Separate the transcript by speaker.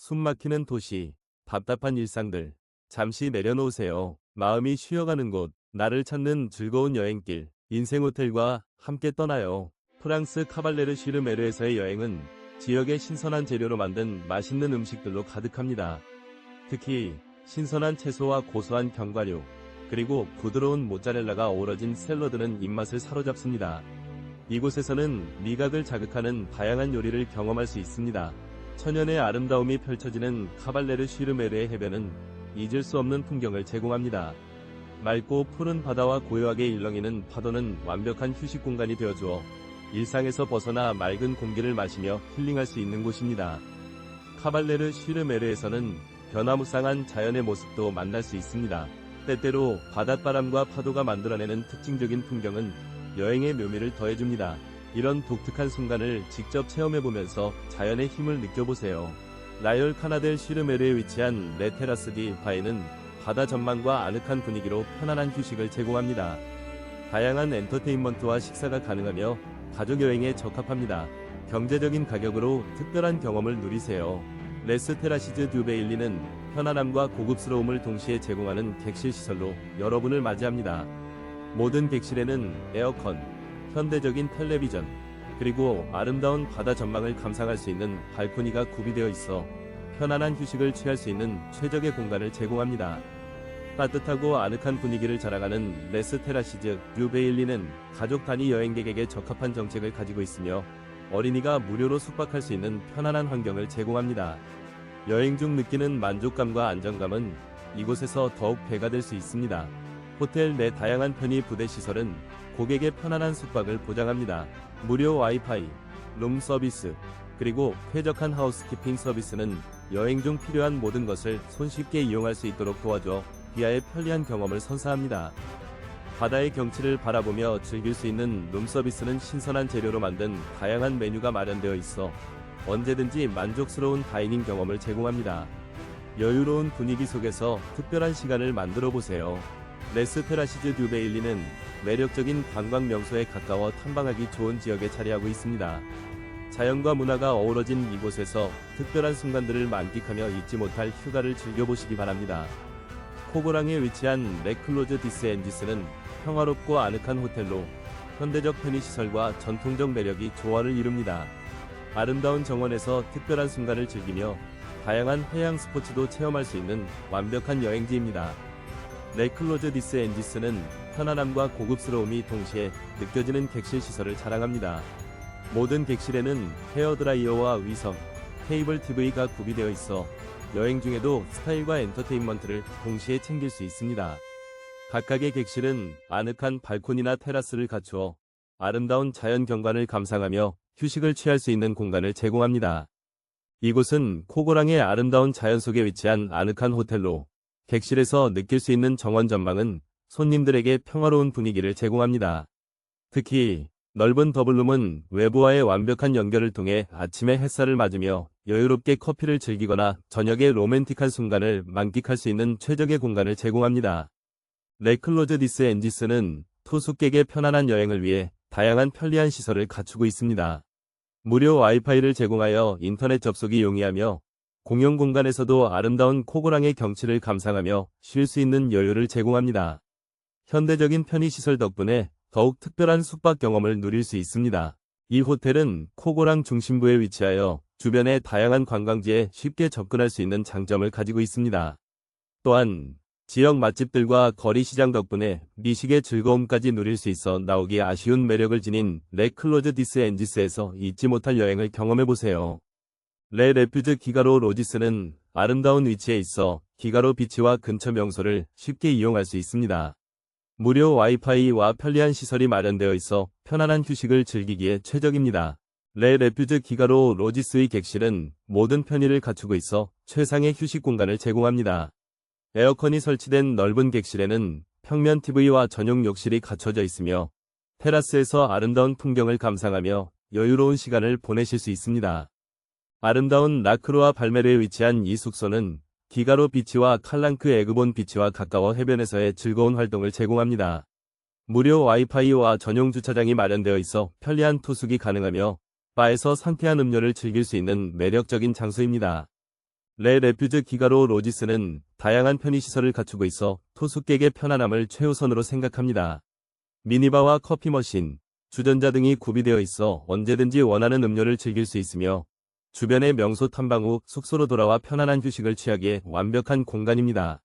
Speaker 1: 숨막히는 도시, 답답한 일상들, 잠시 내려놓으세요. 마음이 쉬어가는 곳, 나를 찾는 즐거운 여행길, 인생 호텔과 함께 떠나요. 프랑스 카발레르 슈르메르에서의 여행은 지역의 신선한 재료로 만든 맛있는 음식들로 가득합니다. 특히 신선한 채소와 고소한 견과류, 그리고 부드러운 모짜렐라가 어우러진 샐러드는 입맛을 사로잡습니다. 이곳에서는 미각을 자극하는 다양한 요리를 경험할 수 있습니다. 천연의 아름다움이 펼쳐지는 카발레르 슈르메르의 해변은 잊을 수 없는 풍경을 제공합니다. 맑고 푸른 바다와 고요하게 일렁이는 파도는 완벽한 휴식 공간이 되어주어 일상에서 벗어나 맑은 공기를 마시며 힐링할 수 있는 곳입니다. 카발레르 슈르메르에서는 변화무쌍한 자연의 모습도 만날 수 있습니다. 때때로 바닷바람과 파도가 만들어내는 특징적인 풍경은 여행의 묘미를 더해줍니다. 이런 독특한 순간을 직접 체험해보면서 자연의 힘을 느껴보세요. 라열 카나델 슈르메르에 위치한 레테라스 디 바에는 바다 전망과 아늑한 분위기로 편안한 휴식을 제공합니다. 다양한 엔터테인먼트와 식사가 가능하며 가족 여행에 적합합니다. 경제적인 가격으로 특별한 경험을 누리세요. 레스 테라시즈 듀베일리는 편안함과 고급스러움을 동시에 제공하는 객실 시설로 여러분을 맞이합니다. 모든 객실에는 에어컨, 현대적인 텔레비전, 그리고 아름다운 바다 전망을 감상할 수 있는 발코니가 구비되어 있어 편안한 휴식을 취할 수 있는 최적의 공간을 제공합니다. 따뜻하고 아늑한 분위기를 자랑하는 레스 테라시즈 뉴베일리는 가족 단위 여행객에게 적합한 정책을 가지고 있으며 어린이가 무료로 숙박할 수 있는 편안한 환경을 제공합니다. 여행 중 느끼는 만족감과 안정감은 이곳에서 더욱 배가 될 수 있습니다. 호텔 내 다양한 편의 부대 시설은 고객의 편안한 숙박을 보장합니다. 무료 와이파이, 룸 서비스, 그리고 쾌적한 하우스키핑 서비스는 여행 중 필요한 모든 것을 손쉽게 이용할 수 있도록 도와줘 비아의 편리한 경험을 선사합니다. 바다의 경치를 바라보며 즐길 수 있는 룸 서비스는 신선한 재료로 만든 다양한 메뉴가 마련되어 있어 언제든지 만족스러운 다이닝 경험을 제공합니다. 여유로운 분위기 속에서 특별한 시간을 만들어 보세요. 레스테라시즈 듀베일리는 매력적인 관광 명소에 가까워 탐방하기 좋은 지역에 자리하고 있습니다. 자연과 문화가 어우러진 이곳에서 특별한 순간들을 만끽하며 잊지 못할 휴가를 즐겨보시기 바랍니다. 코고랑에 위치한 레클로즈 디스 엔지스는 평화롭고 아늑한 호텔로 현대적 편의시설과 전통적 매력이 조화를 이룹니다. 아름다운 정원에서 특별한 순간을 즐기며 다양한 해양 스포츠도 체험할 수 있는 완벽한 여행지입니다. 레클로즈 디스 엔지스는 편안함과 고급스러움이 동시에 느껴지는 객실 시설을 자랑합니다. 모든 객실에는 헤어드라이어와 위성, 케이블 TV가 구비되어 있어 여행 중에도 스타일과 엔터테인먼트를 동시에 챙길 수 있습니다. 각각의 객실은 아늑한 발코니나 테라스를 갖추어 아름다운 자연 경관을 감상하며 휴식을 취할 수 있는 공간을 제공합니다. 이곳은 코고랑의 아름다운 자연 속에 위치한 아늑한 호텔로 객실에서 느낄 수 있는 정원 전망은 손님들에게 평화로운 분위기를 제공합니다. 특히 넓은 더블룸은 외부와의 완벽한 연결을 통해 아침의 햇살을 맞으며 여유롭게 커피를 즐기거나 저녁의 로맨틱한 순간을 만끽할 수 있는 최적의 공간을 제공합니다. 레클로즈 디스 엔지스는 투숙객의 편안한 여행을 위해 다양한 편리한 시설을 갖추고 있습니다. 무료 와이파이를 제공하여 인터넷 접속이 용이하며 공용 공간에서도 아름다운 코고랑의 경치를 감상하며 쉴 수 있는 여유를 제공합니다. 현대적인 편의시설 덕분에 더욱 특별한 숙박 경험을 누릴 수 있습니다. 이 호텔은 코고랑 중심부에 위치하여 주변의 다양한 관광지에 쉽게 접근할 수 있는 장점을 가지고 있습니다. 또한 지역 맛집들과 거리 시장 덕분에 미식의 즐거움까지 누릴 수 있어 나오기 아쉬운 매력을 지닌 레클로즈 디스 엔지스에서 잊지 못할 여행을 경험해보세요. 레 레퓨즈 기가로 로지스는 아름다운 위치에 있어 기가로 비치와 근처 명소를 쉽게 이용할 수 있습니다. 무료 와이파이와 편리한 시설이 마련되어 있어 편안한 휴식을 즐기기에 최적입니다. 레 레퓨즈 기가로 로지스의 객실은 모든 편의를 갖추고 있어 최상의 휴식 공간을 제공합니다. 에어컨이 설치된 넓은 객실에는 평면 TV와 전용 욕실이 갖춰져 있으며 테라스에서 아름다운 풍경을 감상하며 여유로운 시간을 보내실 수 있습니다. 아름다운 라크로아 발메르에 위치한 이 숙소는 기가로 비치와 칼랑크 에그본 비치와 가까워 해변에서의 즐거운 활동을 제공합니다. 무료 와이파이와 전용 주차장이 마련되어 있어 편리한 투숙이 가능하며 바에서 상쾌한 음료를 즐길 수 있는 매력적인 장소입니다. 레 레퓨즈 기가로 로지스는 다양한 편의시설을 갖추고 있어 투숙객의 편안함을 최우선으로 생각합니다. 미니바와 커피 머신, 주전자 등이 구비되어 있어 언제든지 원하는 음료를 즐길 수 있으며 주변의 명소 탐방 후 숙소로 돌아와 편안한 휴식을 취하기에 완벽한 공간입니다.